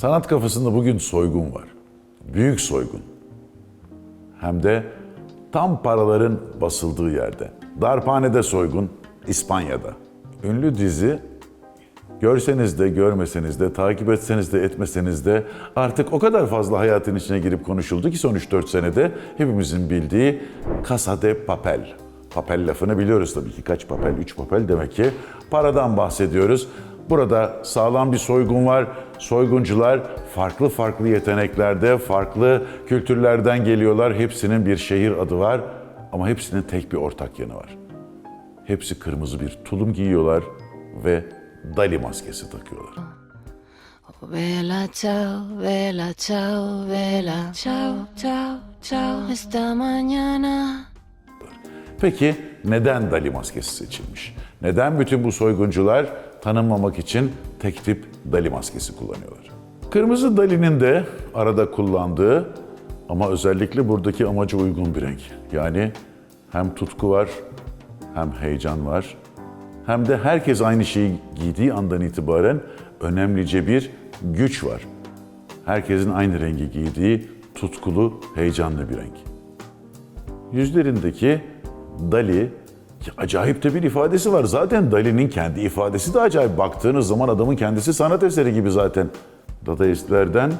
Sanat kafasında bugün soygun var. Büyük soygun. Hem de tam paraların basıldığı yerde. Darphanede soygun İspanya'da. Ünlü dizi görseniz de görmeseniz de takip etseniz de etmeseniz de artık o kadar fazla hayatın içine girip konuşuldu ki son 3-4 senede hepimizin bildiği Casa de Papel. Papel lafını biliyoruz tabii ki kaç papel, 3 papel demek ki paradan bahsediyoruz. Burada sağlam bir soygun var. Soyguncular farklı farklı yeteneklerde, farklı kültürlerden geliyorlar. Hepsinin bir şehir adı var ama hepsinin tek bir ortak yanı var. Hepsi kırmızı bir tulum giyiyorlar ve Dali maskesi takıyorlar. Vela, chao, vela, chao, vela. Chao, chao, chao. Esta mañana. Peki neden Dali maskesi seçilmiş? Neden bütün bu soyguncular tanınmamak için tek tip Dali maskesi kullanıyorlar? Kırmızı Dali'nin de arada kullandığı ama özellikle buradaki amaca uygun bir renk. Yani hem tutku var, hem heyecan var, hem de herkes aynı şeyi giydiği andan itibaren önemlice bir güç var. Herkesin aynı rengi giydiği tutkulu, heyecanlı bir renk. Yüzlerindeki Dali acayip de bir ifadesi var. Zaten Dali'nin kendi ifadesi de acayip. Baktığınız zaman adamın kendisi sanat eseri gibi zaten. Dadaistlerden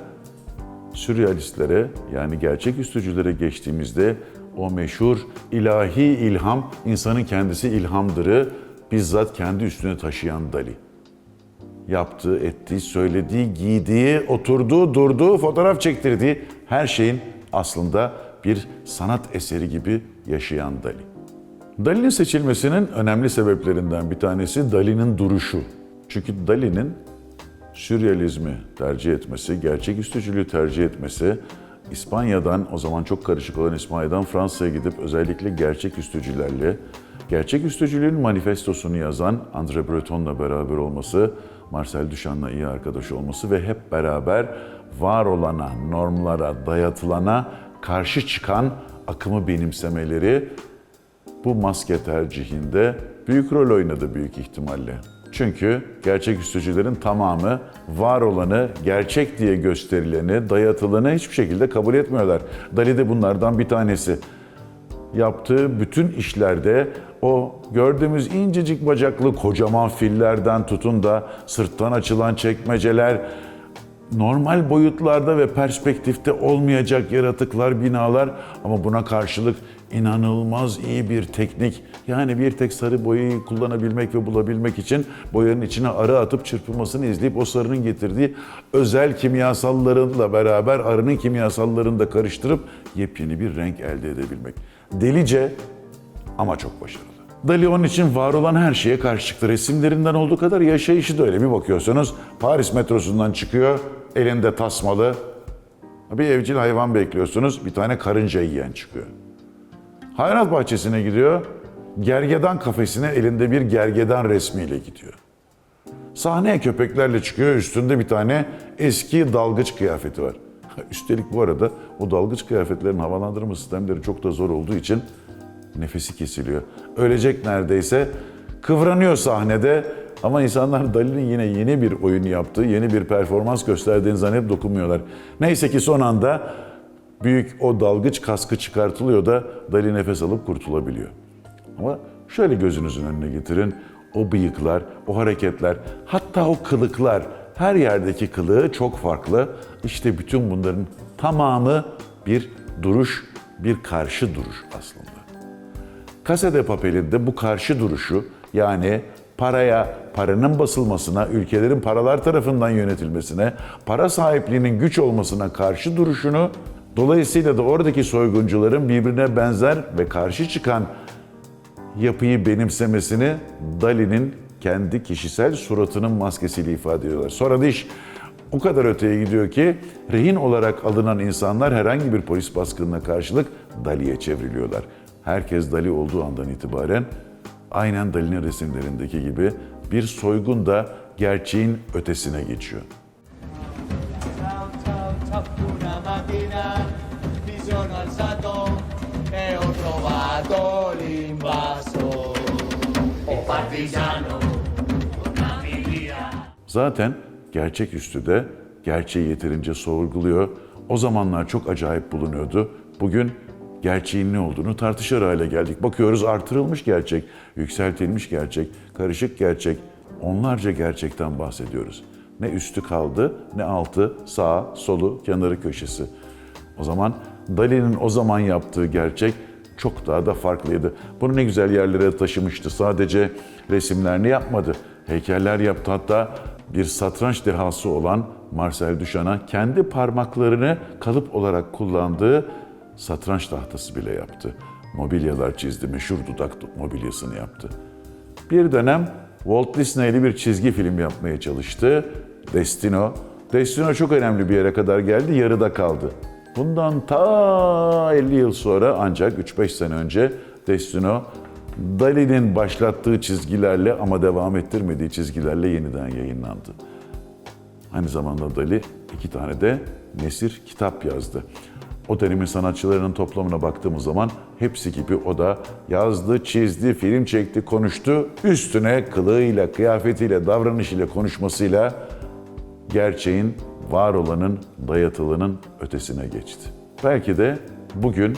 sürrealistlere yani gerçek üstücülere geçtiğimizde o meşhur ilahi ilham, insanın kendisi ilhamdırı bizzat kendi üstüne taşıyan Dali. Yaptığı, ettiği, söylediği, giydiği, oturduğu, durduğu, fotoğraf çektirdiği her şeyin aslında bir sanat eseri gibi yaşayan Dali. Dali'nin seçilmesinin önemli sebeplerinden bir tanesi Dali'nin duruşu. Çünkü Dali'nin sürrealizmi tercih etmesi, gerçek üstücülüğü tercih etmesi, İspanya'dan, o zaman çok karışık olan İspanya'dan Fransa'ya gidip özellikle gerçek üstücülerle, gerçek üstücülüğün manifestosunu yazan André Breton'la beraber olması, Marcel Duchamp'la iyi arkadaş olması ve hep beraber var olana, normlara, dayatılana karşı çıkan akımı benimsemeleri bu maske tercihinde büyük rol oynadı büyük ihtimalle. Çünkü gerçek üstücülerin tamamı var olanı, gerçek diye gösterileni, dayatılanı hiçbir şekilde kabul etmiyorlar. Dali de bunlardan bir tanesi. Yaptığı bütün işlerde o gördüğümüz incecik bacaklı kocaman fillerden tutun da sırttan açılan çekmeceler, normal boyutlarda ve perspektifte olmayacak yaratıklar, binalar ama buna karşılık inanılmaz iyi bir teknik. Yani bir tek sarı boyayı kullanabilmek ve bulabilmek için boyanın içine arı atıp çırpılmasını izleyip o sarının getirdiği özel kimyasallarıyla beraber arının kimyasallarını da karıştırıp yepyeni bir renk elde edebilmek. Delice ama çok başarılı. Dali onun için var olan her şeye karşı çıktı. Resimlerinden olduğu kadar yaşayışı da öyle. Bir bakıyorsunuz Paris metrosundan çıkıyor, elinde tasmalı. Bir evcil hayvan bekliyorsunuz, bir tane karınca yiyen çıkıyor. Hayvanat bahçesine gidiyor, gergedan kafesine elinde bir gergedan resmiyle gidiyor. Sahneye köpeklerle çıkıyor, üstünde bir tane eski dalgıç kıyafeti var. Üstelik bu arada o dalgıç kıyafetlerin havalandırma sistemleri çok da zor olduğu için nefesi kesiliyor. Ölecek neredeyse. Kıvranıyor sahnede ama insanlar Dali'nin yine yeni bir oyun yaptığı, yeni bir performans gösterdiğini zannedip dokunmuyorlar. Neyse ki son anda büyük o dalgıç kaskı çıkartılıyor da Dali nefes alıp kurtulabiliyor. Ama şöyle gözünüzün önüne getirin. O bıyıklar, o hareketler, hatta o kılıklar, her yerdeki kılığı çok farklı. İşte bütün bunların tamamı bir duruş, bir karşı duruş aslında. Casa de Papel'in de bu karşı duruşu yani paraya, paranın basılmasına, ülkelerin paralar tarafından yönetilmesine, para sahipliğinin güç olmasına karşı duruşunu, dolayısıyla da oradaki soyguncuların birbirine benzer ve karşı çıkan yapıyı benimsemesini Dali'nin kendi kişisel suratının maskesiyle ifade ediyorlar. Sonra da iş o kadar öteye gidiyor ki rehin olarak alınan insanlar herhangi bir polis baskınına karşılık Dali'ye çevriliyorlar. Herkes Dali olduğu andan itibaren aynen Dali'nin resimlerindeki gibi bir soygun da gerçeğin ötesine geçiyor. Zaten gerçeküstü de gerçeği yeterince sorguluyor. O zamanlar çok acayip bulunuyordu. Bugün gerçeğin ne olduğunu tartışır hale geldik. Bakıyoruz artırılmış gerçek, yükseltilmiş gerçek, karışık gerçek. Onlarca gerçekten bahsediyoruz. Ne üstü kaldı, ne altı, sağ, solu, kenarı, köşesi. O zaman Dali'nin o zaman yaptığı gerçek çok daha da farklıydı. Bunu ne güzel yerlere taşımıştı. Sadece resimlerini yapmadı. Heykeller yaptı. Hatta bir satranç dehası olan Marcel Duchamp'a kendi parmaklarını kalıp olarak kullandığı satranç tahtası bile yaptı. Mobilyalar çizdi. Meşhur dudak mobilyasını yaptı. Bir dönem Walt Disney'li bir çizgi film yapmaya çalıştı. Destino. Destino çok önemli bir yere kadar geldi, yarıda kaldı. Bundan ta 50 yıl sonra ancak 3-5 sene önce Destino Dali'nin başlattığı çizgilerle ama devam ettirmediği çizgilerle yeniden yayınlandı. Aynı zamanda Dali iki tane de nesir kitap yazdı. O dönemin sanatçılarının toplamına baktığımız zaman hepsi gibi o da yazdı, çizdi, film çekti, konuştu. Üstüne kılığıyla, kıyafetiyle, davranışıyla, konuşmasıyla gerçeğin, var olanın, dayatılının ötesine geçti. Belki de bugün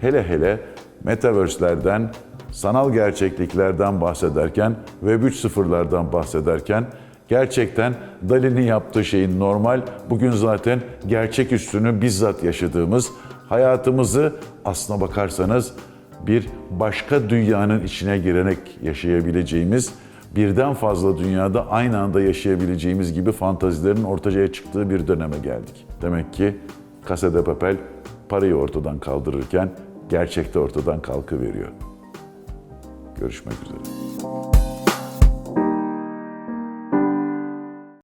hele hele metaverse'lerden, sanal gerçekliklerden bahsederken, Web 3.0'lardan bahsederken gerçekten Dali'nin yaptığı şeyin normal, bugün zaten gerçek üstünü bizzat yaşadığımız, hayatımızı aslına bakarsanız bir başka dünyanın içine girerek yaşayabileceğimiz, birden fazla dünyada aynı anda yaşayabileceğimiz gibi fantazilerin ortaya çıktığı bir döneme geldik. Demek ki Casa de Papel parayı ortadan kaldırırken gerçekte ortadan kalkıveriyor. Görüşmek üzere.